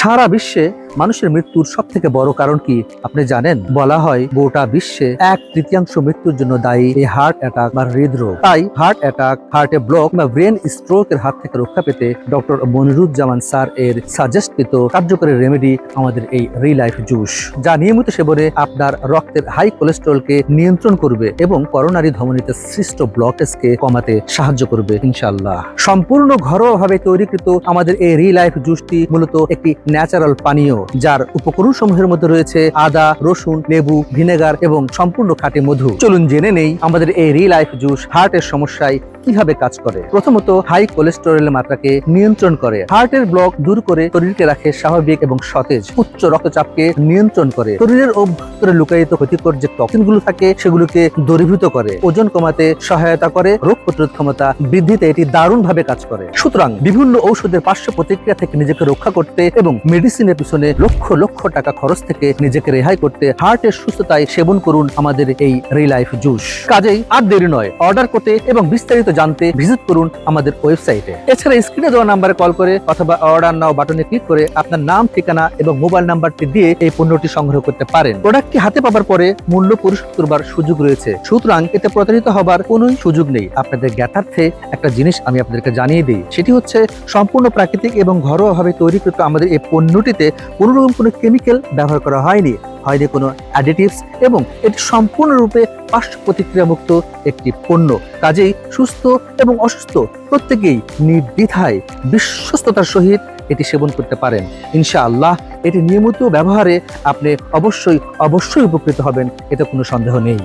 সারা বিশ্বে মানুষের মৃত্যুর সব থেকে বড় কারণ কি? আপনি জানেন? বলা হয়, গোটা বিশ্বে এক তৃতীয়াংশ মৃত্যুর জন্য দায়ী এই হার্ট অ্যাটাক বা হৃদরোগ। তাই হার্ট অ্যাটাক হার্টে ব্লক বা ব্রেন স্ট্রোকের হাত থেকে রক্ষা পেতে ডক্টর মনিরুজ্জামান স্যার এর সাজেস্টকৃত কার্যকরী রেমেডি আমাদের এই রি লাইফ জুস যা নিয়মিত সেবনে আপনার রক্তের হাই কোলেস্টেরলকে নিয়ন্ত্রণ করবে এবং করোনারি ধমনীতে সৃষ্ট ব্লকেজকে কমাতে সাহায্য করবে, ইনশাআল্লাহ। সম্পূর্ণ ঘরোয়াভাবে তৈরিকৃত আমাদের এই রি লাইফ জুসটি মূলত একটি ন্যাচারাল পানীয়। যার উপকরণ সমূহের মধ্যে রয়েছে আদা, রসুন, লেবু, ভিনেগার এবং সম্পূর্ণ খাঁটি মধু। চলুন জেনে নেই আমাদের এই রি লাইফ জুস হার্টের সমস্যায় কীভাবে কাজ করে? প্রথমত হাই কোলেস্টেরলের মাত্রাকে নিয়ন্ত্রণ করে। হার্টের ব্লক দূর করে শরীরকে রাখে স্বাভাবিক এবং সতেজ। উচ্চ রক্তচাপকে নিয়ন্ত্রণ করে। শরীরের অভ্যন্তরে লুকায়িত ক্ষতিকর যে টক্সিনগুলো থাকে, সেগুলোকে দূরীভূত করে। ওজন কমাতে সহায়তা করে। রোগ প্রতিরোধ ক্ষমতা বৃদ্ধিতে এটি দারুণ ভাবে কাজ করে। সুতরাং, বিভিন্ন ঔষধের পার্শ্ব প্রতিক্রিয়া থেকে নিজেকে রক্ষা করতে এবং মেডিসিনের পিছনে লক্ষ লক্ষ টাকা খরচ থেকে নিজেকে রেহাই করতে হার্টের সুস্থতায় সেবন করুন আমাদের এই রিলাইফ জুস কাজেই আর দেরি নয়। অর্ডার করতে এবং বিস্তারিত জানতে ভিজিট করুন আমাদের ওয়েবসাইটে এছাড়া স্ক্রিনে দেওয়া নাম্বারে কল করে অথবা অর্ডার নাও বাটনে ক্লিক করে আপনার নাম, ঠিকানা এবং মোবাইল নাম্বারটি দিয়ে এই পণ্যটি সংগ্রহ করতে পারেন। প্রোডাক্টটি হাতে পাবার পরে মূল্য পরিশোধ করবার সুযোগ রয়েছে। সুতরাং এতে প্রতারিত হবার কোনো সুযোগ নেই। আপনাদের জ্ঞাতার্থে একটা জিনিস আমি আপনাদেরকে জানিয়ে দিই। সেটি হচ্ছে সম্পূর্ণ প্রাকৃতিক এবং ঘরোয়াভাবে তৈরিকৃত আমাদের এই পণ্যটিতে কোনো রকম কোনো কেমিক্যাল ব্যবহার করা হয়নি। হয়নি কোনো অ্যাডিটিভস এবং এটি সম্পূর্ণরূপে পার্শ্ব প্রতিক্রিয়ামুক্ত একটি পণ্য। কাজেই সুস্থ এবং অসুস্থ প্রত্যেকেই নির্দ্বিধায় বিশ্বস্ততার সহিত এটি সেবন করতে পারেন। ইনশাআল্লাহ এটি নিয়মিত ব্যবহারে আপনি অবশ্যই অবশ্যই উপকৃত হবেন, এতে কোনো সন্দেহ নেই।